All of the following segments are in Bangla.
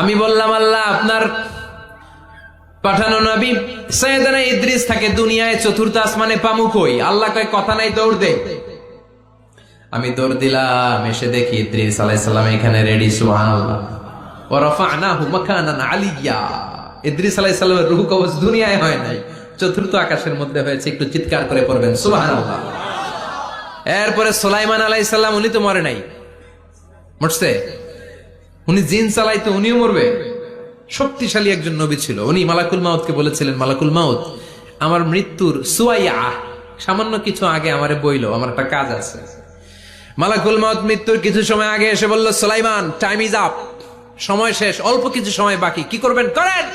আমি বললাম, আল্লাহ, আপনার পাঠানো নবী সৈয়দনা ইদ্রিস থাকে দুনিয়ায় চতুর্থ আসমানে পামু কই আল্লাহ কয়, কথা নাই, দৌড় দে। আমি দৌড় দিলাম, এসে দেখি ইদ্রিস আলাইহিস সালাম এখানে রেডি সুবহানাল্লাহ। ওয়া রাফা'নাহু মাকানান আলিয়্যা ইদ্রিস আলাইহিস সালামের রূহ কবজ দুনিয়ায় হয় নাই। চতুর্থ আকাশের মধ্যে হয়েছে, একটু চিৎকার করে পড়বেন, সুবহানাল্লাহ। এরপরে সুলাইমান আলাইহিস সালাম, উনি তো মরে নাই। মরছে? উনি জিন চালাইতো উনিও মরবে। শক্তিশালী একজন নবী ছিল। উনি মালাকুল মাউতকে বলেছিলেন, মালাকুল মাউত, আমার মৃত্যুর সুয়াইয়া, সামান্য কিছু আগে আমারে বইলো, আমার একটা কাজ আছে। মালাকুল মাউত মৃত্যুর কিছু সময় আগে এসে বলল, সুলাইমান টাইম ইজ আপ সময় শেষ, অল্প কিছু সময় বাকি, কি করবেন? করেন!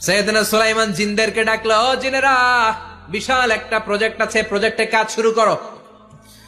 সৈয়দনা সুলাইমান জিনদেরকে ডাকলো জিনেরা, বিশাল একটা প্রজেক্ট আছে প্রজেক্টে কাজ শুরু করো।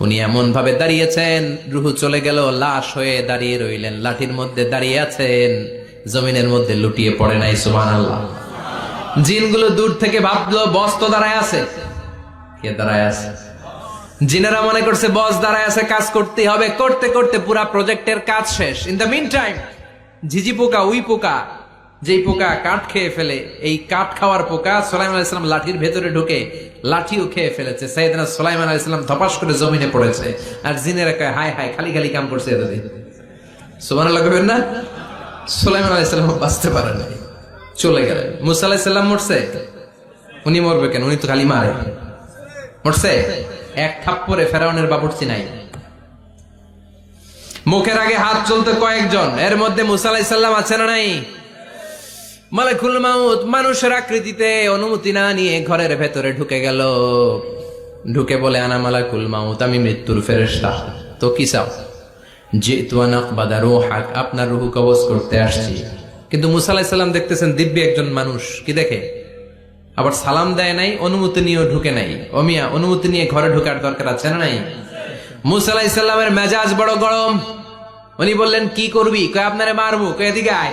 উনি এমন ভাবে দাঁড়িয়েছেন, রুহু চলে গেল, লাশ হয়ে দাঁড়িয়ে রইলেন, লাঠির মধ্যে দাঁড়িয়ে আছেন, জমিনের মধ্যে লুটিয়ে পড়ে নাই, সুবহানাল্লাহ। জিনগুলো দূর থেকে ভাবলো, বস তো দাঁড়ায় আছে। কে দাঁড়ায় আছে? জিনেরা মনে করছে, বস দাঁড়ায় আছে, কাজ করতে হবে। করতে করতে পুরা প্রজেক্টের কাজ শেষ। ইন দ্য মিন টাইম ঝিঝি পোকা, উই পোকা, যেই পোকা কাঠ খেয়ে ফেলে, এই কাঠ খাওয়ার পোকা সোলাইমান আলাইসালাম লাঠির ভেতরে ঢুকে লাঠিও খেয়ে ফেলেছে। সাইদানা সোলাইমান আলাইসালাম ধপাস করে জমিনে পড়েছে। আর জিনেরা কয় হায় হায় খালি খালি কাম করছে এতদিন। সোমান লাগবেন না? সোলাইমান আলাইসালাম বাঁচতে পারে নাই। চলে গেলেন। মুসা আলাইসাল্লাম মরছে? উনি মরবে কেন? উনি তো খালি মারে। মরছে? এক থাপ্পরে ফেরাউনের বাবুর্চি নাই। মুখের আগে হাত চলতে কয়েকজন। এর মধ্যে মুসা আলাইসাল্লাম আছে না নাই? মালাকুল মাউত, মানুষের আকৃতিতে অনুমতি না নিয়ে ঘরের ভেতরে ঢুকে গেল। ঢুকে বলে, আনা মালাকুল মাউত, আমি মৃত্যুর ফেরেশতা। তো কি চাও? যে আপনার রুহু কবজ করতে আসছি। কিন্তু মুসা আলাইসাল্লাম দেখতেছেন দিব্য একজন মানুষ, কি দেখে? আবার সালাম দেয় নাই, অনুমতি নিয়েও ঢুকে নাই। অমিয়া অনুমতি নিয়ে ঘরে ঢোকার দরকার আছে না নাই? মুসা আলাইসাল্লামের মেজাজ বড় গরম। উনি বললেন, কি করবি? কয়, আপনারে মারবো। কয়, এদিকে আয়।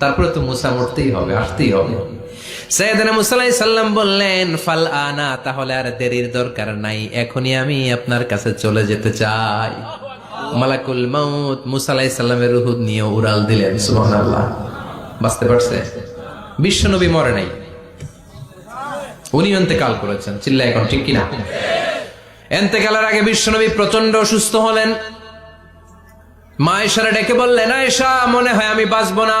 তারপরে তো মুসা মরতেই হবে, আসতেই হবে। বললেন, ফাল আনা, তাহলে আর দেরির দরকার নাই, এখনই আমি আপনার কাছে চলে যেতে চাই। মালাকুল মাউত মুসা আলাইহিস সাল্লামের রুহ নিয়ে উড়াল দিলেন, সুবহানাল্লাহ। বাঁচতে পারছে? বিশ্বনবী মরে নাই। উনি এন্তেকাল করেছেন চিল্লা এখন, ঠিক কিনা? এন্তেকালের আগে বিশ্বনবী প্রচণ্ড অসুস্থ হলেন। মা এসারা ডেকে বললেন, আয়েশা, মনে হয় আমি বাঁচবো না।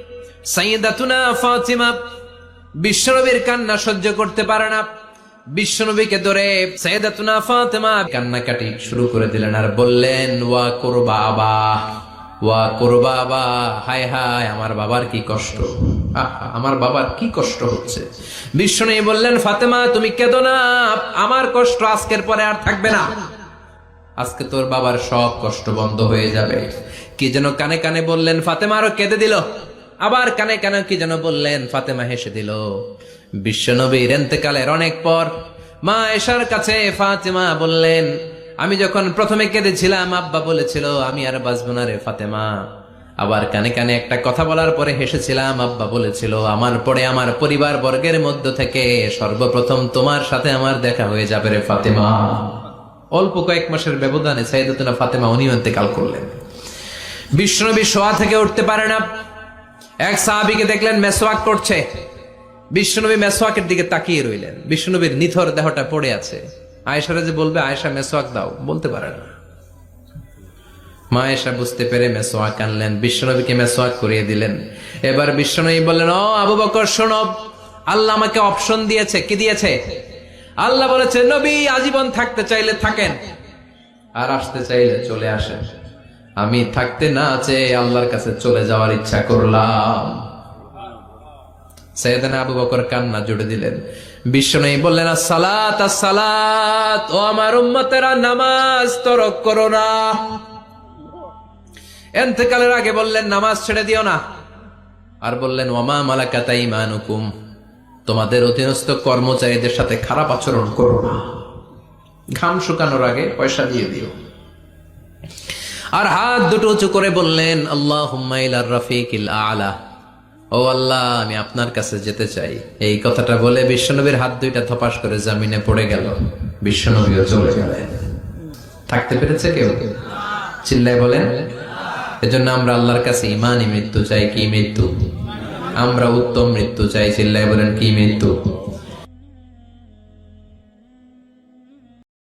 সাইয়েদাতুনা ফাতিমা, বিশ্বনবীর কান্না সহ্য করতে পারে না। বিশ্বনবীকে ধরে সাইয়েদাতুনা ফাতিমা কান্নাকাটি শুরু করে দিলেন আর বললেন, ওয়া করবা আবা, ওয়া করবা আবা, হায় হায়, আমার বাবার কি কষ্ট? আমার বাবার কি কষ্ট হচ্ছে? বিষ্ণু বললেন, ফাতেমা, তুমি কেঁদো না, আমার কষ্ট আজকের পরে আর থাকবে না। আজকে তোর বাবার সব কষ্ট বন্ধ হয়ে যাবে। কি যেন কানে কানে বললেন, ফাতেমা আরও কেঁদে দিল। আবার কানে কানে কি যেন বললেন, ফাতেমা হেসে দিল, বিশ্বনবীর এন্তেকালের অনেক পর মা এসার কাছে ফাতেমা বললেন, আমি যখন প্রথমে কেঁদেছিলাম, আব্বা বলেছিল, আমি আর বাঁচবো না রে ফাতেমা। আবার কানে কানে একটা কথা বলার পরে হেসেছিলাম, আব্বা বলেছিল, আমার পরে আমার পরিবার বর্গের মধ্য থেকে সর্বপ্রথম তোমার সাথে আমার দেখা হয়ে যাবে রে ফাতেমা। অল্প কয়েক মাসের ব্যবধানে সাইদাতুনা ফাতেমা উনিও ইন্তেকাল করলেন। বিষ্ণুনবী শোয়া থেকে উঠতে পারে না। এক সাহাবিকে দেখলেন মেসোয়াক করছে বিষ্ণুনবী মেসোয়াকের দিকে তাকিয়ে রইলেন। বিষ্ণুনবীর নিথর দেহটা পড়ে আছে। আয়েশারা যে বলবে, আয়েশা মেসোয়াক দাও। বলতে পারে না। মা এসা বুঝতে পেরে মেসোয়াক আনলেন। বিশ্বনবীকে মেসোয়াক করিয়ে দিলেন। এবার বিশ্বনবী বললেন, ও আবু বকর শোনব আল্লাহ আমাকে অপশন দিয়েছে। কি দিয়েছে? আল্লাহ বলেছে, নবী আজীবন থাকতে চাইলে থাকেন, আর আসতে চাইলে চলে আসেন। আমি থাকতে না চেয়ে আল্লাহর কাছে চলে যাওয়ার ইচ্ছা করলাম। সৈয়দানা আবু বকর কান্না জুড়ে দিলেন। বললেন সালাত সালাত ও আমার উম্মতেরা, নামাজ তরক করো না। আগে বললেন, নামাজ ছেড়ে দিও না। আর বললেন ওমা মালাকাতা ইমানুকুম তোমাদের অধীনস্থ কর্মচারীদের সাথে খারাপ আচরণ করো না। ঘাম শুকানোর আগে পয়সা দিয়ে দিও। আর হাত দুটো উঁচু করে বললেন আল্লাহ হুম্মাইলার রফিকিল আলা। ও আল্লাহ, আমি আপনার কাছে যেতে চাই। এই কথাটা বলে বিশ্বনবীর হাত দুইটা থপাস করে জামিনে পড়ে গেল। বিশ্বনবীও চলে গেলেন। থাকতে পেরেছে কেউ? চিল্লায় বলেন, এজন্য আমরা আল্লাহর কাছে ইমানই মৃত্যু চাই, কি মৃত্যু? আমরা উত্তম মৃত্যু চাই, চিল্লায় বলেন, কি মৃত্যু?